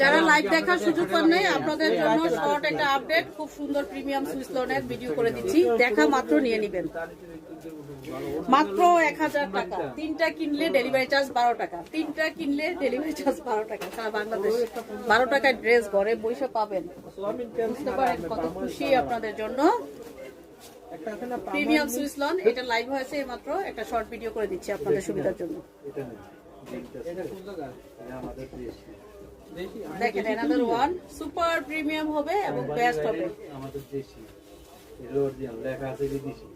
যারা লাইভ দেখার সুযোগ পান নাই, আপনাদের জন্য শর্ট একটা আপডেট খুব সুন্দর প্রিমিয়াম সুইস লোনের ভিডিও করে দিচ্ছি। দেখা মাত্র নিয়ে নেবেন। মাত্র এক হাজার টাকা। তিনটা কিনলে ডেলিভারি চার্জ বারো টাকা। তিনটা কিনলে ডেলিভারি চার্জ বারো টাকা। সারা বাংলাদেশ। বারো টাকায় ড্রেস ঘরে বসে পাবেন। বুঝতে পারেন কত খুশি আপনাদের জন্য। প্রিমিয়াম সুইস লোন এটা লাইভ হয়েছে মাত্র। একটা শর্ট ভিডিও করে দিচ্ছি আপনাদের সুবিধার জন্য। দেখেন এনাদার ওয়ান সুপার প্রিমিয়াম হবে এবং বেস্ট হবে। আমাদের দেশি অরিজিনাল লেখা আছে বিদেশি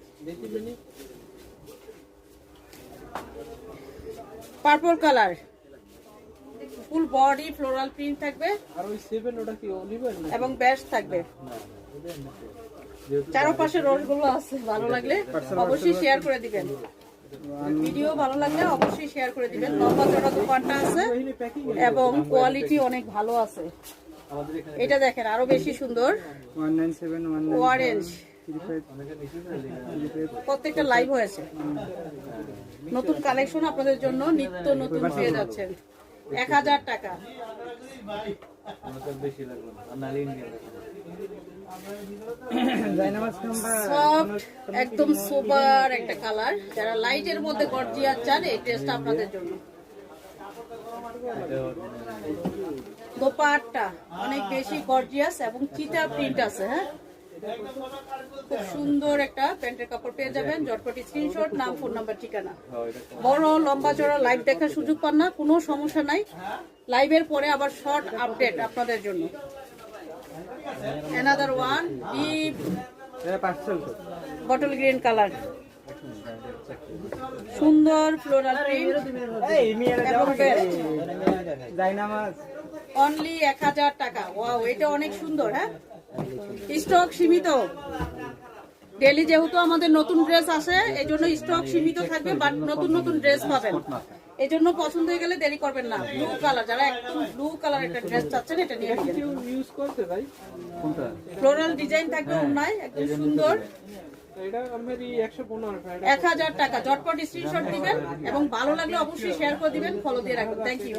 purple colour full body floral print থাকবে। আর ওই সেভেন ওটা কি অলিভার না এবং বেস্ট থাকবে। চারপাশে রোলগুলো আছে ভালো লাগলে অবশ্যই শেয়ার করে দিবেন। ভিডিও ভালো লাগলে অবশ্যই শেয়ার করে দিবেন। লম্বা চড়া দোকানটা আছে এবং কোয়ালিটি অনেক ভালো আছে। এটা দেখেন, আরও বেশি সুন্দর। প্রত্যেকটা লাইভ হয়েছে। নতুন কালেকশন আপনাদের জন্য, নিত্য নতুন পেয়ে যাচ্ছেন। এক হাজার টাকা। বেশি একদম সোবার একটা কালার। যারা লাইটের মধ্যে গর্জিয়াস চান, এই ড্রেসটা আপনাদের জন্য। দোপাট্টা, অনেক বেশি গর্জিয়াস এবং চিতা প্রিন্ট আছে হ্যাঁ? খুব সুন্দর একটা প্যান্টের কাপড় পেয়ে যাবেন। জটপটি স্ক্রিনশট নাম ফোন নাম্বার ঠিকানা। বড়, লম্বা চড়া লাইভ দেখার সুযোগ পান না, কোনো সমস্যা নাই। লাইভের পরে আবার শর্ট আপডেট আপনাদের জন্য। এটা পার্সেল তো বটল গ্রিন কালার সুন্দর ফ্লোরাল প্রিন্ট এবং অনলি এক হাজার টাকা। ওয়াও এটা অনেক সুন্দর হ্যাঁ? স্টক সীমিত। ডেলি যেহেতু আমাদের নতুন ড্রেস আসে এই জন্য স্টক সীমিত থাকবে বাট নতুন নতুন ড্রেস পাবেন। এই জন্য পছন্দ হয়ে গেলে দেরি করবেন না। ব্লু কালার যারা একদম ব্লু কালার একটা ড্রেস চাচ্ছেন এটা নিয়ে নেবেন কেউ ইউজ করতে ভাই কোনটা? ফ্লোরাল ডিজাইন থাকবে অন্যায় একদম সুন্দর। এক হাজার টাকা জটপট স্ক্রিনশট দিবেন এবং ভালো লাগলে অবশ্যই শেয়ার করে দিবেন ফলো দিয়ে রাখবেন। Thank you